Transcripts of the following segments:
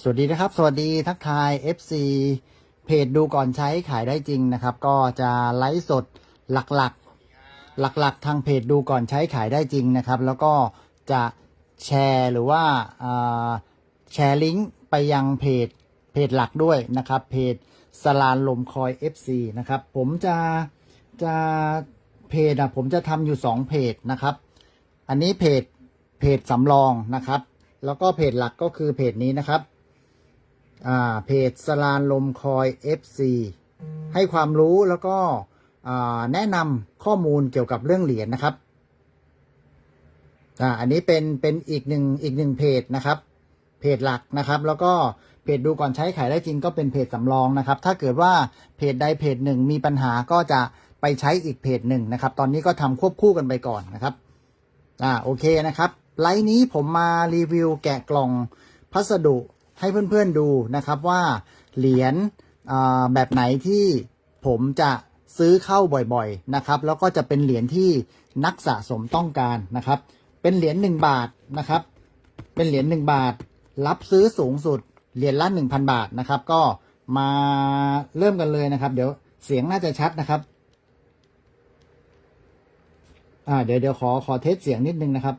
สวัสดีนะครับ สวัสดีทักทาย FC เพจดูก่อนใช้ขายได้จริงนะครับ ก็จะไลฟ์สดหลักๆ หลักๆ ทางเพจดูก่อนใช้ขายได้จริงนะครับ แล้วก็จะแชร์หรือว่าแชร์ลิงก์ไปยังเพจเพจหลักด้วยนะครับ เพจสลานลมคอย FC นะครับ ผมจะจะเพจอะผมจะทำอยู่ 2 เพจนะครับ อันนี้เพจเพจสำรองนะครับ แล้วก็เพจหลักก็คือเพจนี้นะครับ เพจสลานลมคอย FC ให้ความรู้แล้วก็แนะนำข้อมูลเกี่ยวกับเรื่องเหรียญนะครับอ่าอันนี้เป็นเป็นอีกหนึ่งอีกหนึ่งเพจนะครับ เพจหลักนะครับ แล้วก็เพจดูก่อนใช้ขายได้จริงก็เป็นเพจสำรองนะครับ ถ้าเกิดว่าเพจใดเพจหนึ่งมีปัญหาก็จะไปใช้อีกเพจหนึ่งนะครับ ตอนนี้ก็ทำควบคู่กันไปก่อนนะครับอ่าโอเคนะครับไลฟ์นี้ผมมารีวิวแกะกล่องพัสดุ ให้เพื่อนๆดูนะครับว่าเหรียญแบบไหนที่ผมจะซื้อเข้าบ่อยๆนะครับ แล้วก็จะเป็นเหรียญที่นักสะสมต้องการนะครับ เป็นเหรียญหนึ่งบาทนะครับ เป็นเหรียญหนึ่งบาท รับซื้อสูงสุดเหรียญละหนึ่งพันบาทนะครับ ก็มาเริ่มกันเลยนะครับ เดี๋ยวเสียงน่าจะชัดนะครับอ่าเดี๋ยวเดี๋ยวขอขอเทสเสียงนิดนึงนะครับ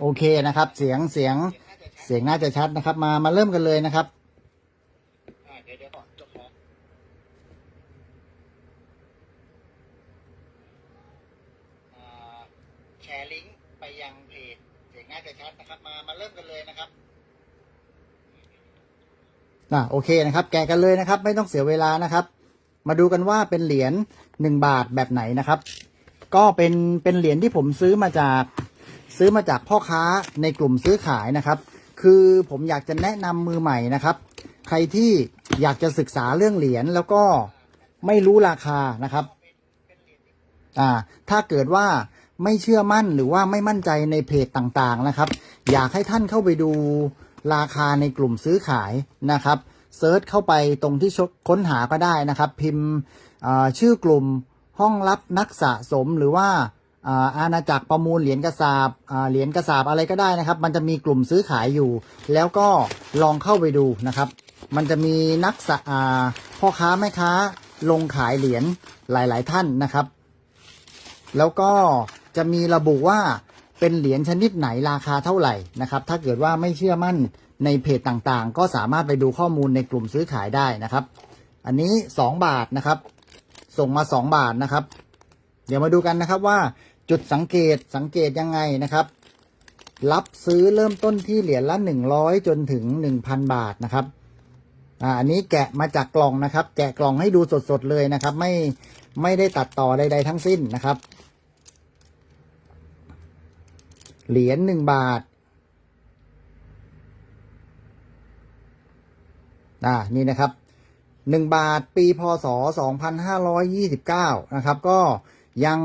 โอเคนะครับ เสียงเสียงเสียงน่าจะชัดนะครับ มามาเริ่มกันเลยนะครับเดี๋ยวเดี๋ยวก่อนจะขอแชร์ลิงก์ไปยังเพจเสียงน่าจะชัดนะครับ มามาเริ่มกันเลยนะครับอะโอเคนะครับ แกะกันเลยนะครับ ไม่ต้องเสียเวลานะครับ มาดูกันว่าเป็นเหรียญหนึ่งบาทแบบไหนนะครับ ก็เป็นเป็นเหรียญที่ผมซื้อมาจาก ซื้อมาจากพ่อค้าในกลุ่มซื้อขายนะครับ คือผมอยากจะแนะนำมือใหม่นะครับ ใครที่อยากจะศึกษาเรื่องเหรียญแล้วก็ไม่รู้ราคานะครับ อ่า ถ้าเกิดว่าไม่เชื่อมั่นหรือว่าไม่มั่นใจในเพจต่างๆนะครับ อยากให้ท่านเข้าไปดูราคาในกลุ่มซื้อขายนะครับเซิร์ชเข้าไปตรงที่ค้นหาก็ได้นะครับ พิมพ์ชื่อกลุ่มห้องรับนักสะสมหรือว่า อาณาจักรประมูลเหรียญกระสาบอาเหรียญกระสาบอะไรก็ได้นะครับ มันจะมีกลุ่มซื้อขายอยู่ แล้วก็ลองเข้าไปดูนะครับ มันจะมีนักสะอ่าพ่อค้าแม่ค้าลงขายเหรียญหลาย ๆ ท่านนะครับ แล้วก็จะมีระบุว่าเป็นเหรียญชนิดไหนราคาเท่าไหร่นะครับ ถ้าเกิดว่าไม่เชื่อมั่นในเพจต่างๆ ก็สามารถไปดูข้อมูลในกลุ่มซื้อขายได้นะครับ อันนี้ 2 บาทนะครับ ส่งมา 2 บาทนะครับ เดี๋ยวมาดูกันนะครับว่า จุดสังเกตสังเกตยังไงนะครับ รับซื้อเริ่มต้นที่เหรียญละหนึ่งร้อยจนถึงหนึ่งพันบาทนะครับอ่าอันนี้แกะมาจากกล่องนะครับ แกะกล่องให้ดูสดๆเลยนะครับ ไม่ไม่ได้ตัดต่อใดๆทั้งสิ้นนะครับ เหรียญหนึ่งบาทอ่านี่นะครับหนึ่งบาทปีพศสองพันห้าร้อยยี่สิบเก้านะครับ ก็ยัง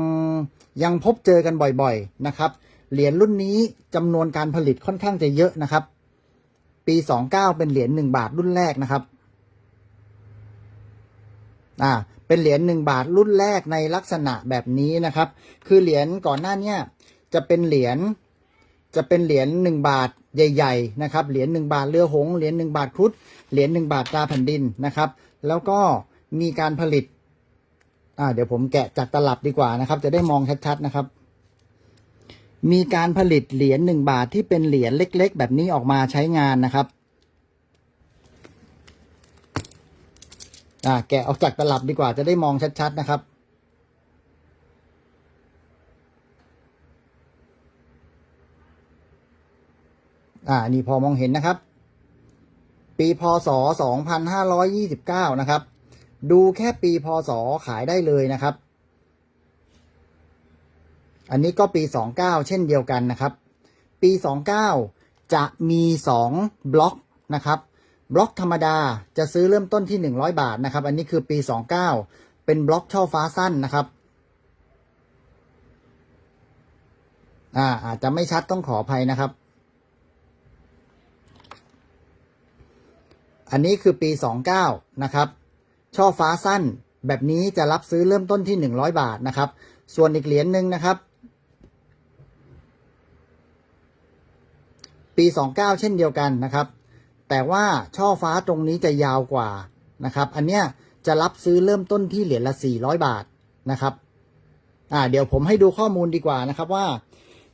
ยังพบเจอกันบ่อยๆนะครับ เหรียญรุ่นนี้จำนวนการผลิตค่อนข้างจะเยอะนะครับ ปีสองเก้าเป็นเหรียญหนึ่งบาทรุ่นแรกนะครับอ่าเป็นเหรียญหนึ่งบาทรุ่นแรกในลักษณะแบบนี้นะครับ คือเหรียญก่อนหน้าเนี้จะเป็นเหรียญจะเป็นเหรียญหนึ่งบาทใหญ่ ๆ นะครับ เหรียญหนึ่งบาทเรือหงส์เหรียญหนึ่งบาทครุฑเหรียญหนึ่งบาทตราแผ่นดินนะครับ แล้วก็มีการผลิต อ่าเดี๋ยวผมแกะจากตลับดีกว่านะครับ จะได้มองชัดๆนะครับ มีการผลิตเหรียญหนึ่งบาทที่เป็นเหรียญเล็ก ๆ แบบนี้ออกมาใช้งานนะครับอ่าแกะออกจากตลับดีกว่าจะได้มองชัดๆนะครับ อ่า นี่พอมองเห็นนะครับ ปีพศ 2529 นะครับ ดูแค่ปีพศขายได้เลยนะครับ อันนี้ก็ปี 29 เช่นเดียวกันนะครับ ปี 29 จะมี 2 บล็อกนะครับ บล็อกธรรมดาจะซื้อเริ่มต้นที่ 100 บาทนะครับ อันนี้คือปี 29 เป็นบล็อกช่อฟ้าสั้นนะครับอ่าอาจจะไม่ชัดต้องขออภัยนะครับ อันนี้คือปี 29 นะครับ ช่อฟ้าสั้น แบบนี้จะรับซื้อเริ่มต้นที่ 100 บาทนะครับ ส่วนอีกเหรียญหนึ่งนะครับ ปี 29 เช่นเดียวกันนะครับ แต่ว่าช่อฟ้าตรงนี้จะยาวกว่านะครับ อันเนี้ยจะรับซื้อเริ่มต้นที่เหรียญละ 400 บาทนะครับอ่าเดี๋ยวผมให้ดูข้อมูลดีกว่านะครับว่า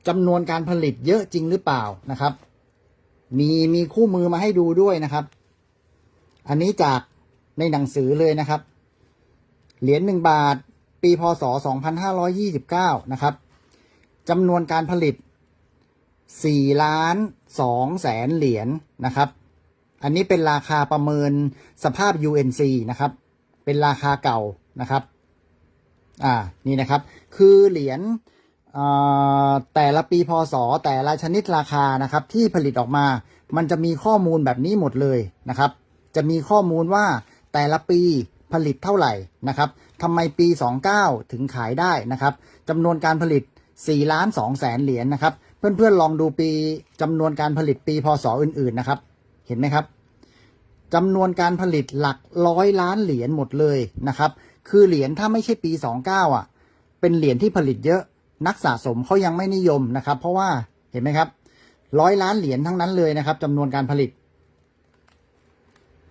จำนวนการผลิตเยอะจริงหรือเปล่านะครับ มีมีคู่มือมาให้ดูด้วยนะครับ อันนี้จาก ในหนังสือเลยนะครับ เหรียญหนึ่งบาท ปีพศ 2529 นะครับจำนวนการผลิต 4 ล้าน2แสนเหรียญนะครับ อันนี้เป็นราคาประเมินสภาพ UNC นะครับ เป็นราคาเก่านะครับ อ่า นี่นะครับ คือเหรียญอ่าแต่ละปีพศ แต่ละชนิดราคานะครับ ที่ผลิตออกมา มันจะมีข้อมูลแบบนี้หมดเลยนะครับ จะมีข้อมูลว่า แต่ละปีผลิตเท่าไหร่นะครับทำไมปี 29 ถึงขายได้นะครับจำนวนการผลิต4ล้าน2แสนเหรียญนะครับ เพื่อนๆลองดูปีจำนวนการผลิตปีพศอื่นๆนะครับ เห็นไหมครับจำนวนการผลิตหลักร้อยล้านเหรียญหมดเลยนะครับ คือเหรียญถ้าไม่ใช่ปี 29 อะ เป็นเหรียญที่ผลิตเยอะนักสะสมเขายังไม่นิยมนะครับ เพราะว่าเห็นไหมครับร้อยล้านเหรียญทั้งนั้นเลยนะครับจำนวนการผลิต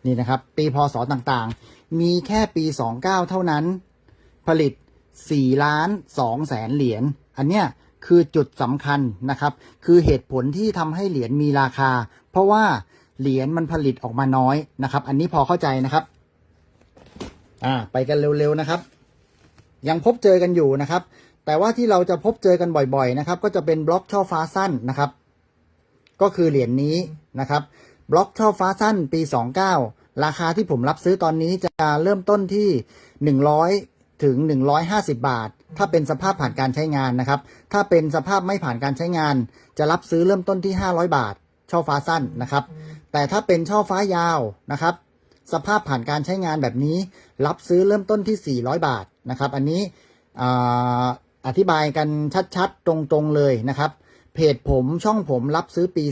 นี่นะครับ ปีพศต่างๆ มีแค่ปี 29 เท่านั้น ผลิต4ล้าน2แสนเหรียญอันเนี้ยคือจุดสำคัญนะครับ คือเหตุผลที่ทำให้เหรียญมีราคา เพราะว่าเหรียญมันผลิตออกมาน้อยนะครับ อันนี้พอเข้าใจนะครับ อ่า ไปกันเร็วๆนะครับ ยังพบเจอกันอยู่นะครับ แต่ว่าที่เราจะพบเจอกันบ่อยๆนะครับ ก็จะเป็นบล็อกช่อฟ้าสั้นนะครับ ก็คือเหรียญนี้นะครับ บล็อกช่อฟ้าสั้นปี 29 ราคาที่ผมรับซื้อตอนนี้จะเริ่มต้นที่ 100 ถึง 150 บาท ถ้าเป็นสภาพผ่านการใช้งานนะครับ ถ้าเป็นสภาพไม่ผ่านการใช้งาน จะรับซื้อเริ่มต้นที่ 500 บาท ช่อฟ้าสั้นนะครับ แต่ถ้าเป็นช่อฟ้ายาวนะครับ สภาพผ่านการใช้งานแบบนี้ รับซื้อเริ่มต้นที่ 400 บาทนะครับ อันนี้ออธิบายกันชัดๆ ตรงๆเลยนะครับ เพจผมช่องผมรับซื้อปี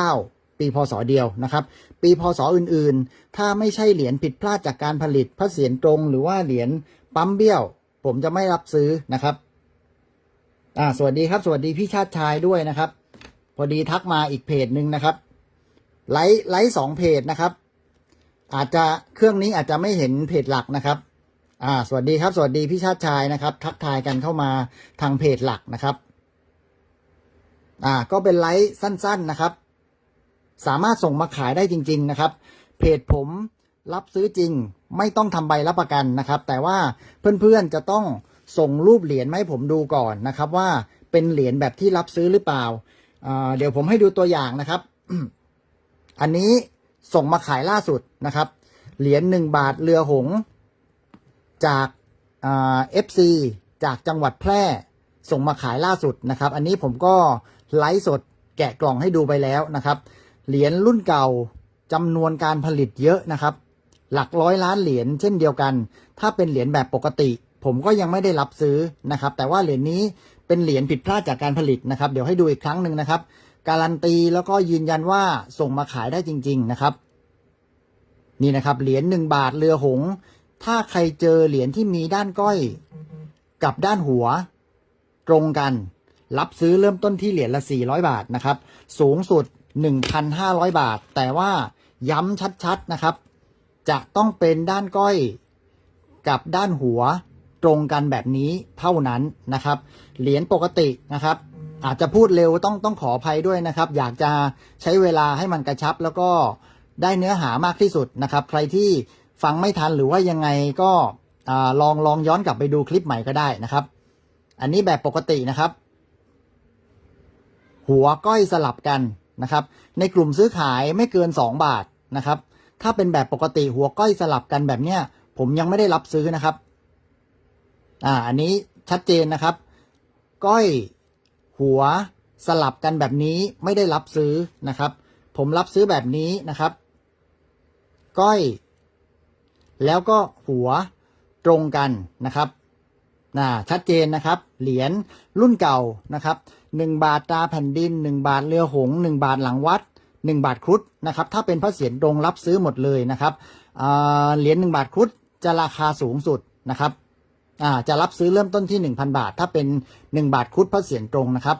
29 ปีพศเดียวนะครับ ปีพศอื่นๆ ถ้าไม่ใช่เหรียญผิดพลาดจากการผลิตพระเศียรตรง หรือว่าเหรียญปั๊มเบี้ยว ผมจะไม่รับซื้อนะครับอ่าสวัสดีครับ สวัสดีพี่ชาติชายด้วยนะครับ พอดีทักมาอีกเพจหนึ่งนะครับไลฟ์ไลฟ์สองเพจนะครับ อาจจะเครื่องนี้อาจจะไม่เห็นเพจหลักนะครับอ่าสวัสดีครับ สวัสดีพี่ชาติชายนะครับ ทักทายกันเข้ามาทางเพจหลักนะครับ อ่า ก็เป็นไลฟ์สั้น ๆนะครับ สามารถส่งมาขายได้จริง ๆ นะครับ เพจผมรับซื้อจริง ไม่ต้องทำใบรับประกันนะครับ แต่ว่าเพื่อนๆจะต้องส่งรูปเหรียญมาให้ผมดูก่อนนะครับ ว่าเป็นเหรียญแบบที่รับซื้อหรือเปล่าเดี๋ยวผมให้ดูตัวอย่างนะครับ อันนี้ส่งมาขายล่าสุดนะครับ เหรียญหนึ่งบาทเรือหง จากเอฟซีจากจังหวัดแพร่ ส่งมาขายล่าสุดนะครับ อันนี้ผมก็ไลฟ์สดแกะกล่องให้ดูไปแล้วนะครับ เหรียญรุ่นเก่าจำนวนการผลิตเยอะนะครับ หลักร้อยล้านเหรียญเช่นเดียวกัน ถ้าเป็นเหรียญแบบปกติ ผมก็ยังไม่ได้รับซื้อนะครับ แต่ว่าเหรียญนี้เป็นเหรียญผิดพลาดจากการผลิตนะครับ เดี๋ยวให้ดูอีกครั้งหนึ่งนะครับ การันตีแล้วก็ยืนยันว่าส่งมาขายได้จริง ๆนะครับ นี่นะครับเหรียญหนึ่งบาทเรือหง ถ้าใครเจอเหรียญที่มีด้านก้อยกับด้านหัวตรงกัน รับซื้อเริ่มต้นที่เหรียญละ400 บาทนะครับ สูงสุด 1,500 บาท แต่ว่าย้ำชัดๆนะครับ จะต้องเป็นด้านก้อยกับด้านหัวตรงกันแบบนี้เท่านั้นนะครับ เหรียญปกตินะครับ อาจจะพูดเร็วต้องต้องขออภัยด้วยนะครับ อยากจะใช้เวลาให้มันกระชับ แล้วก็ได้เนื้อหามากที่สุดนะครับ ใครที่ฟังไม่ทันหรือว่ายังไงก็อลองลองย้อนกลับไปดูคลิปใหม่ก็ได้นะครับ อันนี้แบบปกตินะครับ หัวก้อยสลับกัน นะครับ ในกลุ่มซื้อขายไม่เกิน 2 บาทนะครับ ถ้าเป็นแบบปกติหัวก้อยสลับกันแบบเนี้ย ผมยังไม่ได้รับซื้อนะครับ อ่า อันนี้ชัดเจนนะครับ ก้อยหัวสลับกันแบบนี้ไม่ได้รับซื้อนะครับ ผมรับซื้อแบบนี้นะครับ ก้อย แล้วก็หัวตรงกันนะครับน่าชัดเจนนะครับ เหรียญรุ่นเก่านะครับ หนึ่งบาทตาแผ่นดินหนึ่งบาทเรือหงส์หนึ่งบาทหลังวัดหนึ่งบาทครุฑนะครับ ถ้าเป็นพระเศียรตรงรับซื้อหมดเลยนะครับเหรียญหนึ่งบาทครุฑจะราคาสูงสุดนะครับจะรับซื้อเริ่มต้นที่หนึ่งพันบาท ถ้าเป็นหนึ่งบาทครุฑพระเศียรตรงนะครับ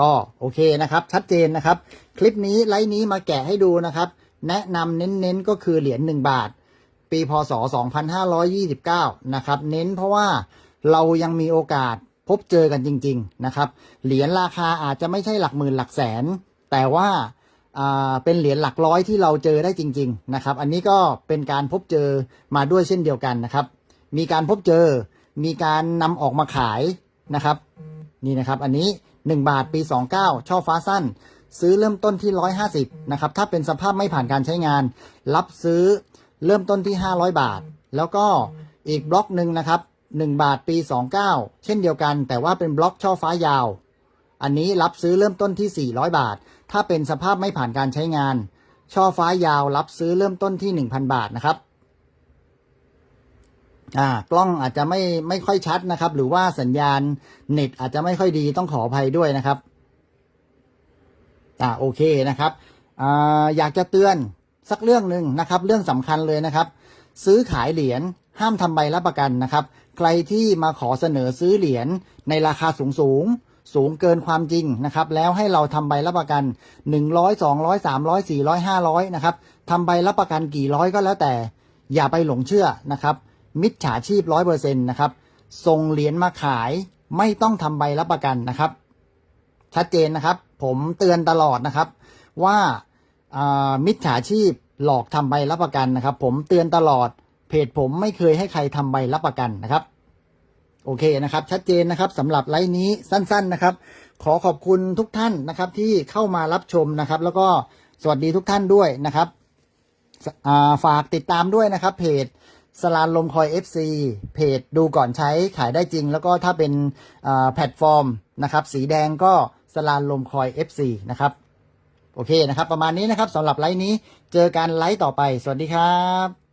ก็โอเคนะครับ ชัดเจนนะครับ คลิปนี้ไลฟ์นี้มาแกะให้ดูนะครับ แนะนำเน้นๆก็คือเหรียญ1บาท ปีพศ 2529 นะครับ เน้นเพราะว่าเรายังมีโอกาส พบเจอกันจริง ๆ นะครับ เหรียญราคาอาจจะไม่ใช่หลักหมื่นหลักแสน แต่ว่าเป็นเหรียญหลักร้อยที่เราเจอได้จริง ๆ นะครับ อันนี้ก็เป็นการพบเจอมาด้วยเช่นเดียวกันนะครับ มีการพบเจอ มีการนำออกมาขายนะครับ นี่นะครับ อันนี้ 1 บาทปี 29 ช่อฟ้าสั้น ซื้อเริ่มต้นที่ 150นะครับ ถ้าเป็นสภาพไม่ผ่านการใช้งาน รับซื้อเริ่มต้นที่ 500 บาท แล้วก็อีกบล็อกหนึ่งนะครับ 1 บาทปี 29 เช่นเดียวกัน แต่ว่าเป็นบล็อกช่อฟ้ายาว อันนี้รับซื้อเริ่มต้นที่ 400 บาท ถ้าเป็นสภาพไม่ผ่านการใช้งาน ช่อฟ้ายาวรับซื้อเริ่มต้นที่ 1,000 บาทนะครับอ่ากล้องอาจจะไม่ไม่ค่อยชัดนะครับ หรือว่าสัญญาณเน็ตอาจจะไม่ค่อยดีต้องขออภัยด้วยนะครับอ่าโอเคนะครับอ่าอยากจะเตือนสักเรื่องหนึ่งนะครับ เรื่องสำคัญเลยนะครับ ซื้อขายเหรียญห้ามทำใบรับประกันนะครับ ใครที่มาขอเสนอซื้อเหรียญในราคาสูงสูงสูงเกินความจริงนะครับ แล้วให้เราทำใบรับประกัน 100 200 300 400 500นะครับทำใบรับประกันกี่ร้อยก็แล้วแต่ อย่าไปหลงเชื่อนะครับ มิจฉาชีพร้อยเปอร์เซ็นต์นะครับส่งเหรียญมาขายไม่ต้องทำใบรับประกันนะครับ ชัดเจนนะครับ ผมเตือนตลอดนะครับ ว่าอ่ามิจฉาชีพหลอกทำใบรับประกันนะครับ ผมเตือนตลอด เพจผมไม่เคยให้ใครทำใบรับประกันนะครับ โอเคนะครับ ชัดเจนนะครับสำหรับไลฟ์นี้สั้น ๆนะครับ ขอขอบคุณทุกท่านนะครับ ที่เข้ามารับชมนะครับ แล้วก็สวัสดีทุกท่านด้วยนะครับาฝากติดตามด้วยนะครับ เพจสลานลมคอย FC เพจดูก่อนใช้ขายได้จริง แล้วก็ถ้าเป็นแพลตฟอร์มนะครับ สีแดงก็สลานลมคอย FC นะครับ โอเคนะครับ ประมาณนี้นะครับสำหรับไลฟ์นี้เจอกันไลฟ์ต่อไป สวัสดีครับ